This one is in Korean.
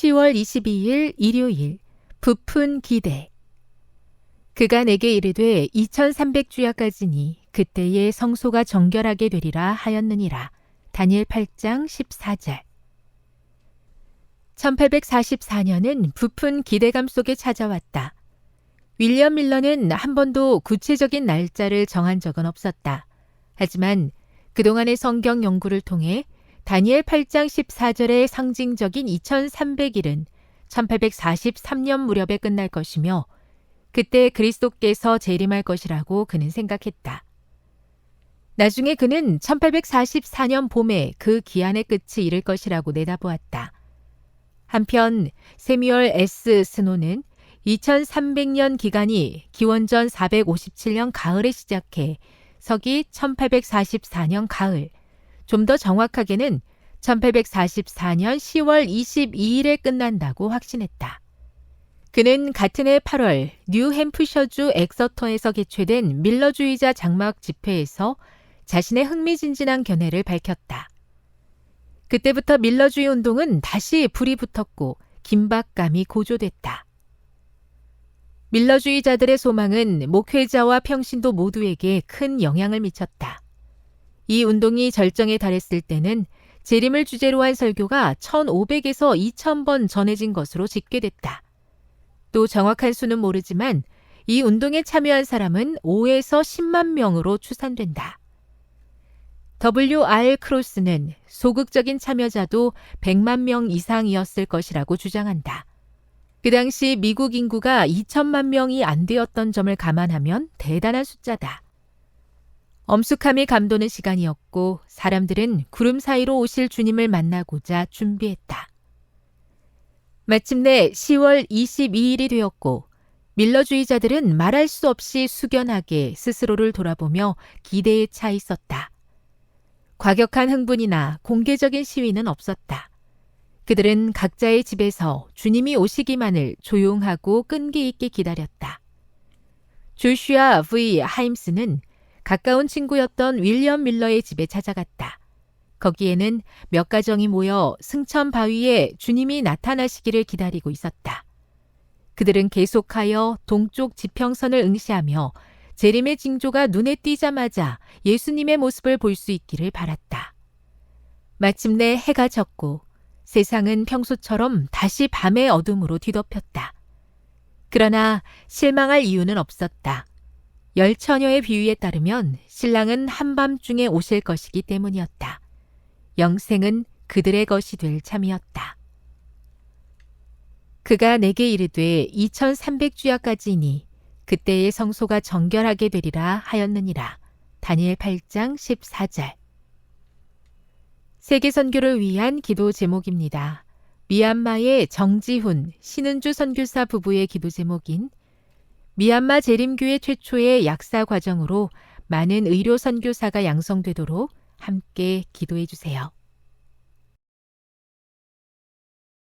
10월 22일 일요일 부푼 기대 그가 내게 이르되 2300주야까지니 그때에 성소가 정결하게 되리라 하였느니라. 다니엘 8장 14절 1844년은 부푼 기대감 속에 찾아왔다. 윌리엄 밀러는 한 번도 구체적인 날짜를 정한 적은 없었다. 하지만 그동안의 성경 연구를 통해 다니엘 8장 14절의 상징적인 2300일은 1843년 무렵에 끝날 것이며 그때 그리스도께서 재림할 것이라고 그는 생각했다. 나중에 그는 1844년 봄에 그 기한의 끝이 이를 것이라고 내다보았다. 한편 세미얼 S. 스노는 2300년 기간이 기원전 457년 가을에 시작해 서기 1844년 가을, 좀 더 정확하게는 1844년 10월 22일에 끝난다고 확신했다. 그는 같은 해 8월 뉴햄프셔주 엑서터에서 개최된 밀러주의자 장막 집회에서 자신의 흥미진진한 견해를 밝혔다. 그때부터 밀러주의 운동은 다시 불이 붙었고 긴박감이 고조됐다. 밀러주의자들의 소망은 목회자와 평신도 모두에게 큰 영향을 미쳤다. 이 운동이 절정에 달했을 때는 재림을 주제로 한 설교가 1500에서 2000번 전해진 것으로 집계됐다. 또 정확한 수는 모르지만 이 운동에 참여한 사람은 5에서 10만 명으로 추산된다. W.R. 크로스는 소극적인 참여자도 100만 명 이상이었을 것이라고 주장한다. 그 당시 미국 인구가 2천만 명이 안 되었던 점을 감안하면 대단한 숫자다. 엄숙함이 감도는 시간이었고 사람들은 구름 사이로 오실 주님을 만나고자 준비했다. 마침내 10월 22일이 되었고 밀러주의자들은 말할 수 없이 숙연하게 스스로를 돌아보며 기대에 차 있었다. 과격한 흥분이나 공개적인 시위는 없었다. 그들은 각자의 집에서 주님이 오시기만을 조용하고 끈기 있게 기다렸다. 조슈아 V. 하임스는 가까운 친구였던 윌리엄 밀러의 집에 찾아갔다. 거기에는 몇 가정이 모여 승천 바위에 주님이 나타나시기를 기다리고 있었다. 그들은 계속하여 동쪽 지평선을 응시하며 재림의 징조가 눈에 띄자마자 예수님의 모습을 볼 수 있기를 바랐다. 마침내 해가 졌고 세상은 평소처럼 다시 밤의 어둠으로 뒤덮였다. 그러나 실망할 이유는 없었다. 열처녀의 비유에 따르면 신랑은 한밤중에 오실 것이기 때문이었다. 영생은 그들의 것이 될 참이었다. 그가 내게 이르되 2300주야까지니 그때의 성소가 정결하게 되리라 하였느니라. 다니엘 8장 14절 세계 선교를 위한 기도 제목입니다. 미얀마의 정지훈, 신은주 선교사 부부의 기도 제목인 미얀마 재림교회 최초의 약사 과정으로 많은 의료 선교사가 양성되도록 함께 기도해 주세요.